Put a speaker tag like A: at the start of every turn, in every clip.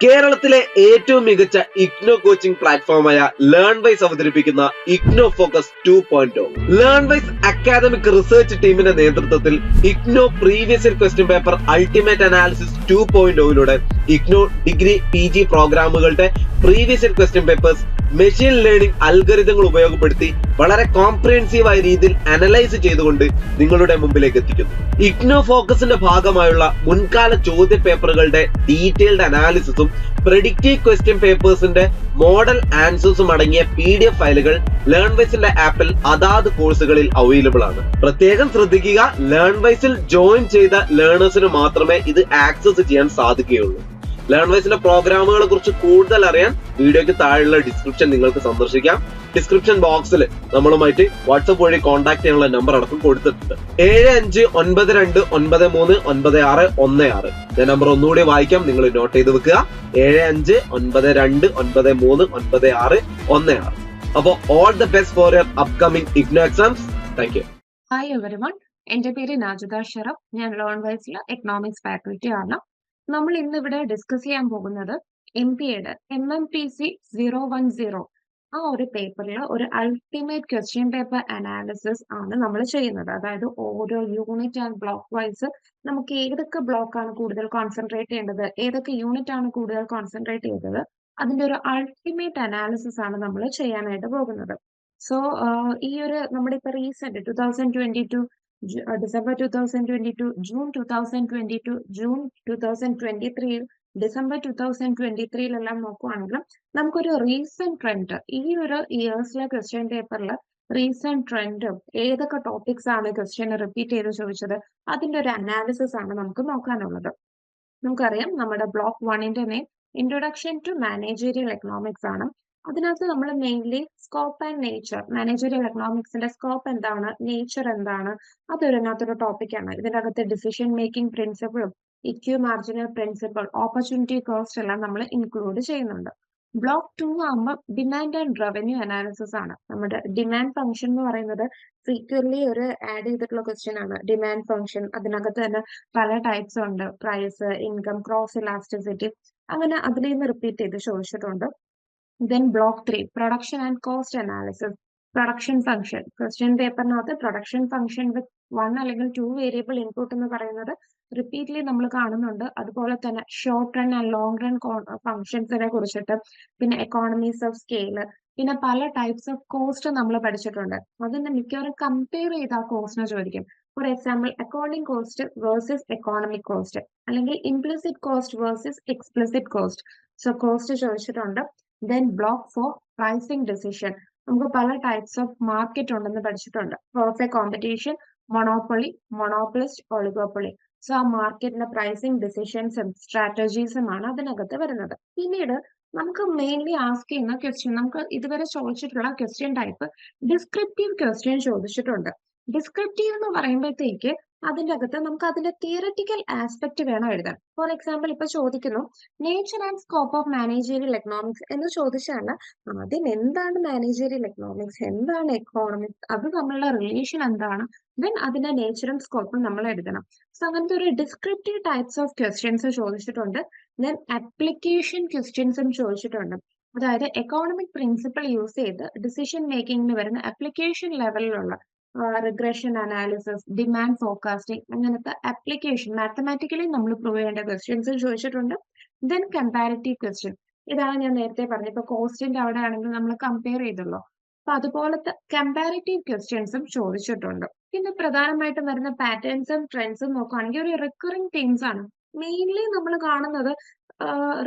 A: കേരളത്തിലെ ഏറ്റവും മികച്ച ഇഗ്നോ കോച്ചിംഗ് പ്ലാറ്റ്ഫോമായ ലേൺ വൈസ് അവതരിപ്പിക്കുന്ന IGNOU focus two point Learnwise academic research ടീമിന്റെ നേതൃത്വത്തിൽ IGNOU previous question paper ultimate analysis two point ഒയിലൂടെ IGNOU degree P G പ്രോഗ്രാമുകളുടെ previous question papers machine learning അൽഗരിതങ്ങൾ ഉപയോഗപ്പെടുത്തി വളരെ കോംപ്രിഹെൻസീവ് ആയ രീതിയിൽ അനലൈസ് ചെയ്തുകൊണ്ട് നിങ്ങളുടെ മുമ്പിലേക്ക് എത്തിക്കുന്നു. ഇഗ്നോ ഫോക്കസിന്റെ ഭാഗമായുള്ള മുൻകാല ചോദ്യ പേപ്പറുകളുടെ ഡീറ്റെയിൽഡ് അനാലിസിസും പ്രെഡിക്റ്റീവ് ക്വസ്റ്റ്യൻ പേപ്പേഴ്സിന്റെ മോഡൽ ആൻസേഴ്സും അടങ്ങിയ പി ഡി എഫ് ഫയലുകൾ ലേൺ വൈസിന്റെ ആപ്പിൽ അതാത് കോഴ്സുകളിൽ അവൈലബിൾ ആണ്. പ്രത്യേകം ശ്രദ്ധിക്കുക ലേൺവൈസിൽ ജോയിൻ ചെയ്ത ലേണേഴ്സിന് മാത്രമേ ഇത് ആക്സസ് ചെയ്യാൻ സാധിക്കുകയുള്ളൂ. ലേൺ വൈസിന്റെ പ്രോഗ്രാമുകളെ കുറിച്ച് കൂടുതൽ അറിയാൻ വീഡിയോയ്ക്ക് താഴെയുള്ള ഡിസ്ക്രിപ്ഷൻ നിങ്ങൾക്ക് സന്ദർശിക്കാം. ഡിസ്ക്രിപ്ഷൻ ബോക്സിൽ നമ്മളുമായിട്ട് വാട്സപ്പ് വഴി കോൺടാക്ട് ചെയ്യാനുള്ള നമ്പർ അടക്കം കൊടുത്തിട്ടുണ്ട്. ഏഴ് അഞ്ച് ഒൻപത് രണ്ട് ഒൻപത് മൂന്ന് ഒൻപത് ആറ് ഒന്ന് ആറ്. ഞാൻ നമ്പർ ഒന്നുകൂടി വായിക്കാം നിങ്ങൾ നോട്ട് ചെയ്ത് വെക്കുക. ഏഴ് അഞ്ച് ഒൻപത് രണ്ട് ഒൻപത് മൂന്ന് ഒൻപത് ആറ് ഒന്ന് ആറ്. അപ്പോൾ all the best for your upcoming IGNOU exams thank you
B: hi everyone എന്റെ പേര് നാജിദ ഷറഫ്. ഞാൻ ലോൺ വൈസിലെ എക്കണോമിക്സ് ഫാക്കൽറ്റി ആണ്. നമ്മൾ ഇന്ന് ഇവിടെ ഡിസ്കസ് ചെയ്യാൻ പോകുന്നത് എം പി എയുടെ M M P C zero one zero ആ ഒരു പേപ്പറിൽ ഒരു അൾട്ടിമേറ്റ് ക്വസ്റ്റ്യൻ പേപ്പർ അനാലിസിസ് ആണ് നമ്മൾ ചെയ്യുന്നത്. അതായത് ഓരോ യൂണിറ്റ് ആൻഡ് ബ്ലോക്ക് വൈസ് നമുക്ക് ഏതൊക്കെ ബ്ലോക്ക് ആണ് കൂടുതൽ കോൺസെൻട്രേറ്റ് ചെയ്യേണ്ടത് ഏതൊക്കെ യൂണിറ്റ് ആണ് കൂടുതൽ കോൺസെൻട്രേറ്റ് ചെയ്തത് അതിന്റെ ഒരു അൾട്ടിമേറ്റ് അനാലിസിസ് ആണ് നമ്മൾ ചെയ്യാനായിട്ട് പോകുന്നത്. സോ ഈ ഒരു നമ്മുടെ ഇപ്പൊ recent two thousand twenty two December two thousand twenty two June two thousand twenty two June two thousand twenty three December two thousand twenty ത്രീയിലെല്ലാം നോക്കുവാണെങ്കിൽ നമുക്കൊരു റീസെന്റ് ട്രെൻഡ് ഈ ഒരു ഇയേഴ്സിലെ ക്വസ്റ്റ്യൻ പേപ്പറിൽ റീസെന്റ് ട്രെൻഡും ഏതൊക്കെ ടോപ്പിക്സ് ആണ് ക്വസ്റ്റ്യൻ റിപ്പീറ്റ് ചെയ്ത് ചോദിച്ചത് അതിന്റെ ഒരു അനാലിസിസ് ആണ് നമുക്ക് നോക്കാനുള്ളത്. നമുക്കറിയാം നമ്മുടെ ബ്ലോക്ക് വണ്ണിന്റെ name introduction to managerial economics ആണ്. അതിനകത്ത് നമ്മൾ mainly scope and nature managerial എക്കണോമിക്സിന്റെ scope എന്താണ് നേച്ചർ എന്താണ് അതൊരിനകത്തൊരു ടോപ്പിക്കാണ് ഇതിനകത്ത് decision making പ്രിൻസിപ്പിളും equi marginal principle opportunity cost എല്ലാം നമ്മൾ ഇൻക്ലൂഡ് ചെയ്യുന്നുണ്ട്. ബ്ലോക്ക് ടു ആകുമ്പോൾ ഡിമാൻഡ് ആൻഡ് റവന്യൂ അനാലിസിസ് ആണ്. നമ്മുടെ ഡിമാൻഡ് ഫംഗ്ഷൻ എന്ന് പറയുന്നത് ഫ്രീക്വൻലി ഒരു ആഡ് ചെയ്തിട്ടുള്ള ക്വസ്റ്റ്യൻ ആണ്. ഡിമാൻഡ് ഫംഗ്ഷൻ അതിനകത്ത് തന്നെ പല ടൈപ്സ് ഉണ്ട്. പ്രൈസ് ഇൻകം ക്രോസ് ഇലാസ്റ്റിസിറ്റി അങ്ങനെ അതിൽ നിന്ന് റിപ്പീറ്റ് ചെയ്ത് ചോദിച്ചിട്ടുണ്ട്. Then block three production and cost analysis production function question പേപ്പറിനകത്ത് production function with one അല്ലെങ്കിൽ ടു വേരിയബിൾ ഇൻപുട്ട് എന്ന് പറയുന്നത് റിപ്പീറ്റ്ലി നമ്മൾ കാണുന്നുണ്ട്. അതുപോലെ തന്നെ short run and long run ഫംഗ്ഷൻസിനെ കുറിച്ചിട്ട് പിന്നെ എക്കോണമീസ് ഓഫ് സ്കെയിൽ പിന്നെ പല ടൈപ്സ് ഓഫ് കോസ്റ്റ് നമ്മൾ പഠിച്ചിട്ടുണ്ട്. അതിന്റെ മിക്കവാറും കമ്പയർ ചെയ്ത് ആ കോസ്റ്റിനെ ചോദിക്കും. For example accounting cost versus economic cost അല്ലെങ്കിൽ implicit cost versus explicit cost so cost ചോദിച്ചിട്ടുണ്ട്. Then block four pricing decision നമുക്ക് പല ടൈപ്സ് ഓഫ് മാർക്കറ്റ് ഉണ്ടെന്ന് പഠിച്ചിട്ടുണ്ട്. Perfect competition monopoly monopolist oligopoly so ആ മാർക്കറ്റിന്റെ പ്രൈസിങ് ഡിസിഷൻസും സ്ട്രാറ്റജീസും ആണ് അതിനകത്ത് വരുന്നത്. പിന്നീട് നമുക്ക് മെയിൻലി ആസ്ക് ചെയ്യുന്ന ക്വസ്റ്റ്യൻ നമുക്ക് ഇതുവരെ ചോദിച്ചിട്ടുള്ള ക്വസ്റ്റ്യൻ ടൈപ്പ് ഡിസ്ക്രിപ്റ്റീവ് ക്വസ്റ്റ്യൻ ചോദിച്ചിട്ടുണ്ട്. ഡിസ്ക്രിപ്റ്റീവ് എന്ന് പറയുമ്പോഴത്തേക്ക് അതിന്റെ അകത്ത് നമുക്ക് അതിന്റെ തിയററ്റിക്കൽ ആസ്പെക്ട് വേണം എഴുതാൻ. ഫോർ എക്സാമ്പിൾ ഇപ്പൊ ചോദിക്കുന്നു nature and scope of managerial economics എന്ന് ചോദിച്ചാൽ ആദ്യം എന്താണ് മാനേജീരിയൽ എക്കണോമിക്സ് എന്താണ് എക്കോണമിക്സ് അത് തമ്മിലുള്ള റിലേഷൻ എന്താണ്? ദെൻ അതിന്റെ നേച്ചറും സ്കോപ്പും നമ്മൾ എഴുതണം. സോ അങ്ങനത്തെ ഒരു ഡിസ്ക്രിപ്റ്റീവ് ടൈപ്സ് ഓഫ് ക്വസ്റ്റ്യൻസ് ചോദിച്ചിട്ടുണ്ട്. ദെൻ അപ്ലിക്കേഷൻ ക്വസ്റ്റ്യൻസും ചോദിച്ചിട്ടുണ്ട്. അതായത് എക്കോണമിക് പ്രിൻസിപ്പിൾ യൂസ് ചെയ്ത് ഡിസിഷൻ മേക്കിംഗിന് വരുന്ന അപ്ലിക്കേഷൻ ലെവലിലുള്ള റിഗ്രഷൻ അനാലിസിസ് ഡിമാൻഡ് ഫോർകാസ്റ്റിംഗ് അങ്ങനത്തെ അപ്ലിക്കേഷൻ മാത്തമാറ്റിക്കലി നമ്മൾ പ്രൂവ് ചെയ്യേണ്ട ക്വസ്റ്റ്യൻസ് ചോദിച്ചിട്ടുണ്ട്. ദെൻ കമ്പാരിറ്റീവ് ക്വസ്റ്റ്യൻ ഇതാണ് ഞാൻ നേരത്തെ പറഞ്ഞത്. ഇപ്പൊ കോസ്റ്റിന്റെ അവിടെ ആണെങ്കിൽ നമ്മൾ കമ്പയർ ചെയ്തല്ലോ. അപ്പൊ അതുപോലത്തെ കമ്പാരിറ്റീവ് ക്വസ്റ്റ്യൻസും ചോദിച്ചിട്ടുണ്ട്. പിന്നെ പ്രധാനമായിട്ടും വരുന്ന പാറ്റേൺസും ട്രെൻഡ്സും നോക്കുകയാണെങ്കിൽ ഒരു റിക്കറിംഗ് തീംസ് ആണ്. മെയിൻലി നമ്മൾ കാണുന്നത്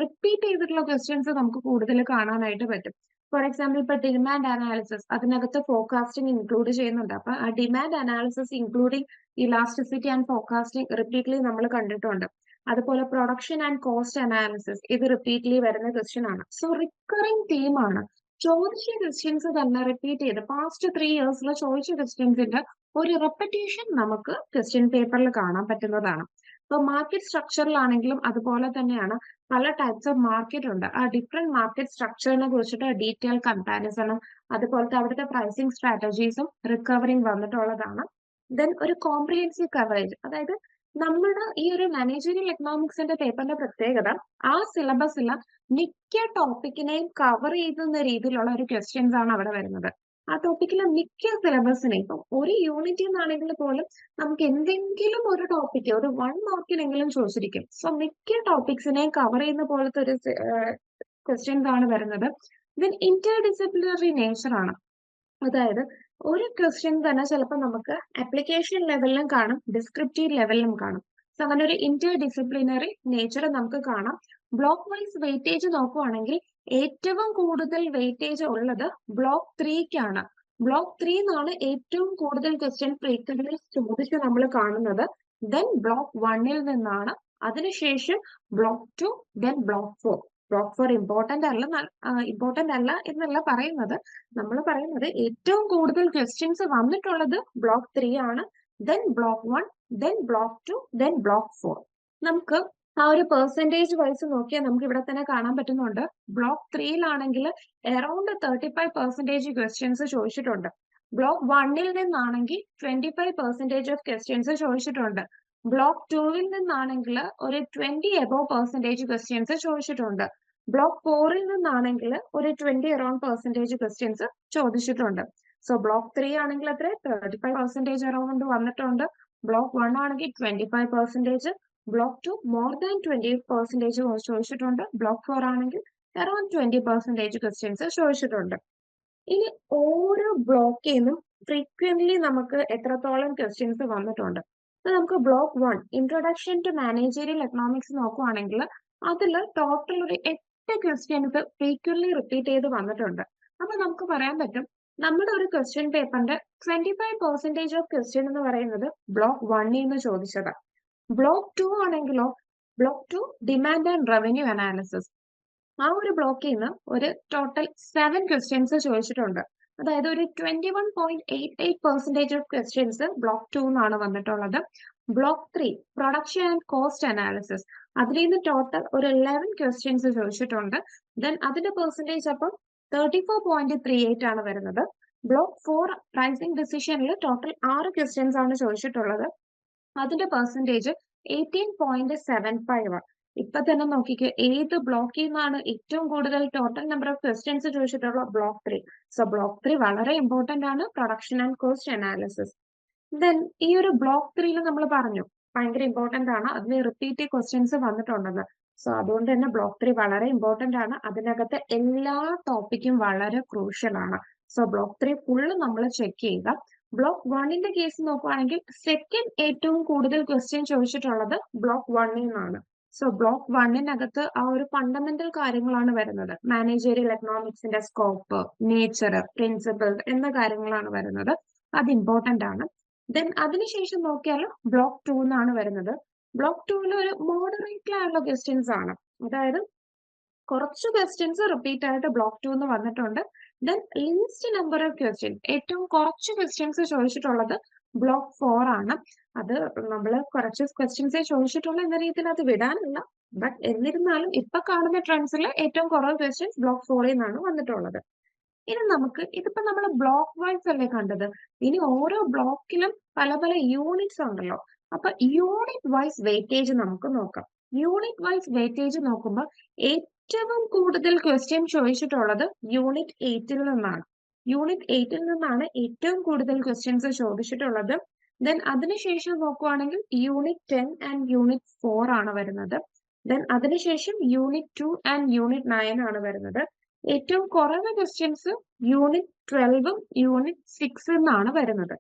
B: റിപ്പീറ്റ് ചെയ്തിട്ടുള്ള ക്വസ്റ്റ്യൻസ് നമുക്ക് കൂടുതൽ കാണാനായിട്ട് പറ്റും. ഫോർ എക്സാമ്പിൾ ഇപ്പൊ ഡിമാൻഡ് അനാലിസിസ് അതിനകത്ത് ഫോർകാസ്റ്റിംഗ് ഇൻക്ലൂഡ് ചെയ്യുന്നുണ്ട്. അപ്പൊ ആ demand analysis including elasticity and forecasting repeatedly നമ്മൾ കണ്ടിട്ടുണ്ട്. അതുപോലെ പ്രൊഡക്ഷൻ ആൻഡ് കോസ്റ്റ് അനാലിസിസ് ഇത് റിപ്പീറ്റ്ലി വരുന്ന ക്വസ്റ്റ്യൻ ആണ്. സോ റിക്കറിംഗ് ആണ്. ചോദിച്ച ക്വസ്റ്റ്യൻസ് തന്നെ റിപ്പീറ്റ് ചെയ്ത് പാസ്റ്റ് ത്രീ ഇയേഴ്സിൽ ചോദിച്ച ക്വസ്റ്റ്യൻസിന്റെ ഒരു റെപ്പറ്റേഷൻ നമുക്ക് ക്വസ്റ്റ്യൻ പേപ്പറിൽ കാണാൻ പറ്റുന്നതാണ്. ഇപ്പൊ മാർക്കറ്റ് സ്ട്രക്ചറിലാണെങ്കിലും അതുപോലെ തന്നെയാണ് പല ടൈപ്സ് ഓഫ് മാർക്കറ്റ് ഉണ്ട്. ആ ഡിഫറെന്റ് മാർക്കറ്റ് സ്ട്രക്ചറിനെ കുറിച്ചിട്ട് ഡീറ്റെയിൽ കമ്പാരിസണും അതുപോലത്തെ അവിടുത്തെ പ്രൈസിങ് സ്ട്രാറ്റജീസും റിക്കവറിങ് വന്നിട്ടുള്ളതാണ്. ദെൻ ഒരു കോംപ്രിഹെൻസീവ് കവറേജ് അതായത് നമ്മുടെ ഈ ഒരു മാനേജറിയൽ എക്കണോമിക്സിന്റെ പേപ്പറിന്റെ പ്രത്യേകത ആ സിലബസിൽ മിക്ക ടോപ്പിക്കിനെയും കവർ ചെയ്യുന്ന രീതിയിലുള്ള ഒരു ക്വസ്റ്റ്യൻസ് ആണ് അവിടെ വരുന്നത്. ആ ടോപ്പിക്കിലെ മിക്ക സിലബസിനെ ഇപ്പം ഒരു യൂണിറ്റിൽ നിന്നാണെങ്കിൽ പോലും നമുക്ക് എന്തെങ്കിലും ഒരു ടോപ്പിക്ക് ഒരു വൺ മാർക്കിനെങ്കിലും ചോദിച്ചിരിക്കും. സോ മിക്ക ടോപ്പിക്സിനെയും കവർ ചെയ്യുന്ന പോലത്തെ ഒരു ക്വസ്റ്റ്യൻസ് ആണ് വരുന്നത്. ദെൻ ഇന്റർ ഡിസിപ്ലിനറി നേച്ചർ ആണ്. അതായത് ഒരു ക്വസ്റ്റ്യൻ തന്നെ ചിലപ്പോൾ നമുക്ക് ആപ്ലിക്കേഷൻ ലെവലിലും കാണും ഡിസ്ക്രിപ്റ്റീവ് ലെവലിലും കാണും. സോ അങ്ങനെ ഒരു ഇന്റർ ഡിസിപ്ലിനറി നേച്ചർ നമുക്ക് കാണാം. ബ്ലോക്ക് വൈസ് വെയിറ്റേജ് നോക്കുവാണെങ്കിൽ ഏറ്റവും കൂടുതൽ വെയിറ്റേജ് ഉള്ളത് ബ്ലോക്ക് ത്രീക്കാണ് ബ്ലോക്ക് ത്രീ എന്നാണ് ഏറ്റവും കൂടുതൽ ക്വസ്റ്റ്യൻ പ്രീക്കറിൽ ചോദിച്ച് നമ്മൾ കാണുന്നത്. ദെൻ ബ്ലോക്ക് വണ്ണിൽ നിന്നാണ്. അതിനുശേഷം block two then block four block four important അല്ല ഇമ്പോർട്ടന്റ് അല്ല എന്നല്ല പറയുന്നത്. നമ്മൾ പറയുന്നത് ഏറ്റവും കൂടുതൽ ക്വസ്റ്റ്യൻസ് വന്നിട്ടുള്ളത് ബ്ലോക്ക് ത്രീ ആണ്. Then block one then block two then block four നമുക്ക് ആ ഒരു പെർസെന്റേജ് വൈസ് നോക്കിയാൽ നമുക്ക് ഇവിടെ തന്നെ കാണാൻ പറ്റുന്നുണ്ട്. Block ത്രീയിലാണെങ്കിൽ around thirty five percentage questions ചോദിച്ചിട്ടുണ്ട്. ബ്ലോക്ക് വണ്ണിൽ നിന്നാണെങ്കിൽ twenty five percentage of questions ചോദിച്ചിട്ടുണ്ട് ബ്ലോക്ക് ടൂവിൽ നിന്നാണെങ്കിൽ ഒരു ട്വന്റി എബോ പെർസെന്റേജ് ക്വസ്റ്റ്യൻസ് ചോദിച്ചിട്ടുണ്ട്. ബ്ലോക്ക് ഫോറിൽ നിന്നാണെങ്കിൽ ഒരു ട്വന്റി അറൌണ്ട് പെർസെന്റേജ് ക്വസ്റ്റ്യൻസ് ചോദിച്ചിട്ടുണ്ട്. സോ ബ്ലോക്ക് ത്രീ ആണെങ്കിൽ അത്ര തേർട്ടി ഫൈവ് പെർസെന്റേജ് അറൌണ്ട് വന്നിട്ടുണ്ട്. ബ്ലോക്ക് വൺ ആണെങ്കിൽ twenty five percentage block two more than twenty percentage ചോദിച്ചിട്ടുണ്ട്. ബ്ലോക്ക് ഫോർ ആണെങ്കിൽ അറൌണ്ട് ട്വന്റി പെർസെന്റേജ് ക്വസ്റ്റ്യൻസ് ചോദിച്ചിട്ടുണ്ട്. ഇനി ഓരോ ബ്ലോക്കിൽ നിന്നും ഫ്രീക്വന്റ്ലി നമുക്ക് എത്രത്തോളം ക്വസ്റ്റ്യൻസ് വന്നിട്ടുണ്ട്? നമുക്ക് block one introduction to managerial economics നോക്കുവാണെങ്കിൽ അതിൽ ടോട്ടൽ ഒരു എട്ട് ക്വസ്റ്റ്യൻസ് ഫ്രീക്വന്റ്ലി റിപ്പീറ്റ് ചെയ്ത് വന്നിട്ടുണ്ട്. അപ്പൊ നമുക്ക് പറയാൻ പറ്റും നമ്മുടെ ഒരു ക്വസ്റ്റ്യൻ പേപ്പറിന്റെ twenty five percentage of question എന്ന് പറയുന്നത് ബ്ലോക്ക് വണ്ണിൽ നിന്ന് ചോദിച്ചത്. ബ്ലോക്ക് ടു ആണെങ്കിലോ? Block two demand and revenue analysis ആ ഒരു ബ്ലോക്കിൽ നിന്ന് ഒരു ടോട്ടൽ സെവൻ ക്വസ്റ്റ്യൻസ് ചോദിച്ചിട്ടുണ്ട്. അതായത് ഒരു twenty one point eight eight percentage of questions block two എന്നാണ് വന്നിട്ടുള്ളത്. Block three production and cost analysis അതിൽ നിന്ന് ടോട്ടൽ ഒരു ലെവൻ ക്വസ്റ്റ്യൻസ് ചോദിച്ചിട്ടുണ്ട്. ദെൻ അതിന്റെ പെർസെന്റേജ് അപ്പം thirty four point three eight ആണ് വരുന്നത്. ബ്ലോക്ക് ഫോർ പ്രൈസിംഗ് ഡിസിഷനിൽ ടോട്ടൽ ആറ് ക്വസ്റ്റ്യൻസ് ആണ് ചോദിച്ചിട്ടുള്ളത്. അതിന്റെ percentage eighteen point seven five ഇപ്പൊ തന്നെ നോക്കിക്കോ ഏത് ബ്ലോക്കിൽ നിന്നാണ് ഏറ്റവും കൂടുതൽ ടോട്ടൽ നമ്പർ ഓഫ് ക്വസ്റ്റ്യൻസ് ചോദിച്ചിട്ടുള്ള block three so block three വളരെ ഇമ്പോർട്ടന്റ് ആണ് production and cost analysis then ഈ ഒരു ബ്ലോക്ക് ത്രീയിൽ നമ്മൾ പറഞ്ഞു ഭയങ്കര ഇമ്പോർട്ടന്റ് ആണ്. അതിന് റിപ്പീറ്റ് ക്വസ്റ്റ്യൻസ് വന്നിട്ടുണ്ടെന്ന്. സോ അതുകൊണ്ട് തന്നെ ബ്ലോക്ക് ത്രീ വളരെ ഇമ്പോർട്ടന്റ് ആണ്. അതിനകത്തെ എല്ലാ ടോപ്പിക്കും വളരെ ക്രൂഷ്യൽ ആണ്. സോ ബ്ലോക്ക് ത്രീ ഫുള്ള് നമ്മൾ ചെക്ക് ചെയ്യുക. ബ്ലോക്ക് വണ്ണിന്റെ കേസ് നോക്കുവാണെങ്കിൽ സെക്കൻഡ് ഏറ്റവും കൂടുതൽ ക്വസ്റ്റ്യൻ ചോദിച്ചിട്ടുള്ളത് ബ്ലോക്ക് വണ്ണിൽ നിന്നാണ് സോ ബ്ലോക്ക് വണ്ണിനകത്ത് ആ ഒരു ഫണ്ടമെന്റൽ കാര്യങ്ങളാണ് വരുന്നത്. മാനേജറിയൽ എക്കണോമിക്സിന്റെ സ്കോപ്പ് നേച്ചർ പ്രിൻസിപ്പിൾ എന്ന കാര്യങ്ങളാണ് വരുന്നത്. അത് ഇമ്പോർട്ടന്റ് ആണ്. ദെൻ അതിനുശേഷം നോക്കിയാൽ ബ്ലോക്ക് ടു എന്നാണ് വരുന്നത്. ബ്ലോക്ക് ടൂവിൽ ഒരു മോഡറേറ്റ് ആയുള്ള ക്വസ്റ്റ്യൻസ് ആണ്. അതായത് കുറച്ച് ക്വസ്റ്റ്യൻസ് റിപ്പീറ്റ് ആയിട്ട് ബ്ലോക്ക് ടു എന്ന് വന്നിട്ടുണ്ട്. Then least number of questions ഏറ്റവും കുറച്ച് ക്വസ്റ്റ്യൻസ് ചോദിച്ചിട്ടുള്ളത് ബ്ലോക്ക് ഫോർ ആണ്. അത് നമ്മൾ കുറച്ച് ക്വസ്റ്റ്യൻസേ ചോദിച്ചിട്ടുള്ളൂ എന്ന രീതിയിൽ അത് വിടാനല്ല. ബട്ട് എന്നിരുന്നാലും ഇപ്പൊ കാണുന്ന ട്രെൻഡ്സിൽ ഏറ്റവും കുറവ് ക്വസ്റ്റ്യൻസ് ബ്ലോക്ക് ഫോറിൽ നിന്നാണ് വന്നിട്ടുള്ളത്. ഇനി നമുക്ക് ഇതിപ്പോ നമ്മൾ ബ്ലോക്ക് വൈസ് അല്ലേ കണ്ടത്? ഇനി ഓരോ ബ്ലോക്കിലും പല പല യൂണിറ്റ്സ് ഉണ്ടല്ലോ. അപ്പൊ യൂണിറ്റ് വൈസ് വെയിറ്റേജ് നമുക്ക് നോക്കാം. യൂണിറ്റ് വൈസ് വെയിറ്റേജ് നോക്കുമ്പോൾ ഏറ്റവും കൂടുതൽ ക്വസ്റ്റ്യൻ ചോദിച്ചിട്ടുള്ളത് യൂണിറ്റ് എയ്റ്റിൽ നിന്നാണ്. യൂണിറ്റ് എയ്റ്റിൽ നിന്നാണ് ഏറ്റവും കൂടുതൽ ക്വസ്റ്റ്യൻസ് ചോദിച്ചിട്ടുള്ളത്. ദെൻ അതിനുശേഷം നോക്കുവാണെങ്കിൽ unit ten and unit four ആണ് വരുന്നത്. ദെൻ അതിനുശേഷം unit two and unit nine ആണ് വരുന്നത്. ഏറ്റവും കുറഞ്ഞ ക്വസ്റ്റ്യൻസ് യൂണിറ്റ് ട്വൽവും യൂണിറ്റ് സിക്സ് എന്നാണ് വരുന്നത്.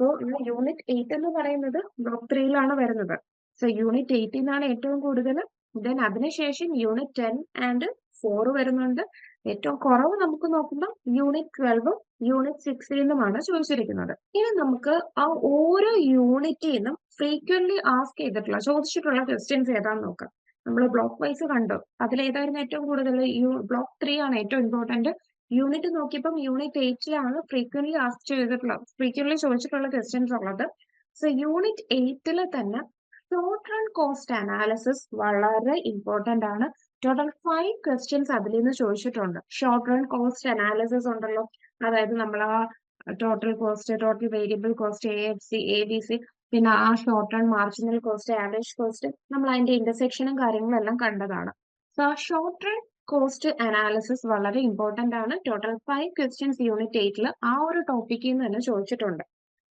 B: സോ യൂണിറ്റ് എയ്റ്റ് എന്ന് പറയുന്നത് ബ്ലോക്ക് ത്രീയിലാണ് വരുന്നത്. സോ യൂണിറ്റ് എയ്റ്റിൽ നിന്നാണ് ഏറ്റവും കൂടുതൽ ദെൻ അതിനുശേഷം യൂണിറ്റ് ടെൻ ആൻഡ് ഫോർ വരുന്നുണ്ട്. ഏറ്റവും കുറവ് നമുക്ക് നോക്കുമ്പോൾ യൂണിറ്റ് ട്വൽവും യൂണിറ്റ് സിക്സിൽ നിന്നുമാണ് ചോദിച്ചിരിക്കുന്നത്. ഇനി നമുക്ക് ആ ഓരോ യൂണിറ്റിൽ നിന്നും ഫ്രീക്വന്റ്ലി ആസ്ക് ചെയ്തിട്ടുള്ള ചോദിച്ചിട്ടുള്ള ക്വസ്റ്റ്യൻസ് ഏതാന്ന് നോക്കാം. നമ്മൾ ബ്ലോക്ക് വൈസ് കണ്ടു. അതിൽ ഏതായിരുന്നു ഏറ്റവും കൂടുതൽ? ബ്ലോക്ക് ത്രീ ആണ് ഏറ്റവും ഇമ്പോർട്ടന്റ് യൂണിറ്റ് നോക്കിയപ്പം യൂണിറ്റ് എയ്റ്റിലാണ് ഫ്രീക്വന്റ്ലി ആസ്ക് ചെയ്തിട്ടുള്ള ഫ്രീക്വന്റ്ലി ചോദിച്ചിട്ടുള്ള ക്വസ്റ്റ്യൻസ് ഉള്ളത്. സോ യൂണിറ്റ് എയ്റ്റിൽ തന്നെ റൺ കോസ്റ്റ് അനാലിസിസ് വളരെ ഇമ്പോർട്ടന്റ് ആണ്. ടോട്ടൽ ഫൈവ് ക്വസ്റ്റ്യൻസ് അതിൽ നിന്ന് ചോദിച്ചിട്ടുണ്ട്. ഷോർട്ട് റൺ കോസ്റ്റ് അനാലിസിസ് ഉണ്ടല്ലോ. അതായത് നമ്മൾ ആ total cost total variable cost A F C A B C പിന്നെ ആ short run marginal cost average cost നമ്മൾ അതിന്റെ ഇന്റർസെക്ഷനും കാര്യങ്ങളും എല്ലാം കണ്ടതാണ്. സോ ആ ഷോർട്ട് റൺ കോസ്റ്റ് അനാലിസിസ് വളരെ ഇമ്പോർട്ടന്റ് ആണ്. ടോട്ടൽ ഫൈവ് ക്വസ്റ്റ്യൻസ് യൂണിറ്റ് എയ്റ്റിൽ ആ ഒരു ടോപ്പിക്കിൽ നിന്ന് തന്നെ ചോദിച്ചിട്ടുണ്ട്.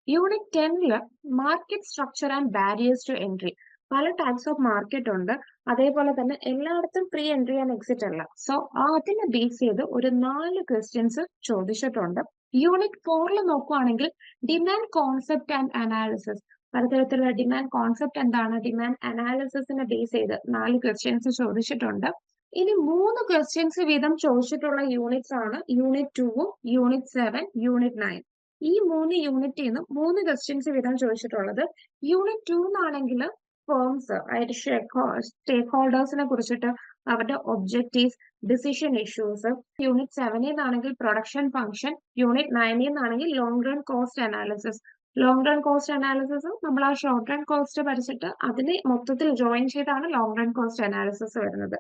B: Unit ടെന്നിൽ market structure and barriers to entry പല ടൈപ്സ് ഓഫ് മാർക്കറ്റ് ഉണ്ട്. അതേപോലെ തന്നെ എല്ലായിടത്തും ഫ്രീ എൻട്രി ആൻഡ് എക്സിറ്റ് അല്ല. സോ അതിനെ ബേസ് ചെയ്ത് ഒരു നാല് ക്വസ്റ്റ്യൻസ് ചോദിച്ചിട്ടുണ്ട്. യൂണിറ്റ് ഫോറിൽ നോക്കുവാണെങ്കിൽ ഡിമാൻഡ് കോൺസെപ്റ്റ് ആൻഡ് അനാലിസിസ് പലതരത്തിലുള്ള ഡിമാൻഡ് കോൺസെപ്റ്റ് എന്താണ്? ഡിമാൻഡ് അനാലിസിസിനെ ബേസ് ചെയ്ത് നാല് ക്വസ്റ്റ്യൻസ് ചോദിച്ചിട്ടുണ്ട്. ഇനി മൂന്ന് ക്വസ്റ്റ്യൻസ് വീതം ചോദിച്ചിട്ടുള്ള യൂണിറ്റ്സ് ആണ്. യൂണിറ്റ് ടൂവും യൂണിറ്റ് സെവൻ യൂണിറ്റ് നയൻ ഈ മൂന്ന് യൂണിറ്റിൽ നിന്നും മൂന്ന് ക്വസ്റ്റ്യൻസ് വീതം ചോദിച്ചിട്ടുള്ളത് യൂണിറ്റ് ടു എന്നാണെങ്കിൽ ഫേംസ് അതായത് സ്റ്റേക്ക് ഹോൾഡേഴ്സിനെ കുറിച്ചിട്ട് അവരുടെ ഒബ്ജക്റ്റീവ്സ് ഡിസിഷൻ ഇഷ്യൂസ് യൂണിറ്റ് സെവനിൽ നിന്നാണെങ്കിൽ പ്രൊഡക്ഷൻ ഫംഗ്ഷൻ യൂണിറ്റ് നയനിൽ നിന്നാണെങ്കിൽ long run cost analysis long run cost analysis നമ്മൾ ആ ഷോർട്ട് റൺ കോസ്റ്റ് പഠിച്ചിട്ട് അതിനെ മൊത്തത്തിൽ ജോയിൻ ചെയ്താണ് ലോങ് റൺ കോസ്റ്റ് അനാലിസിസ് വരുന്നത്.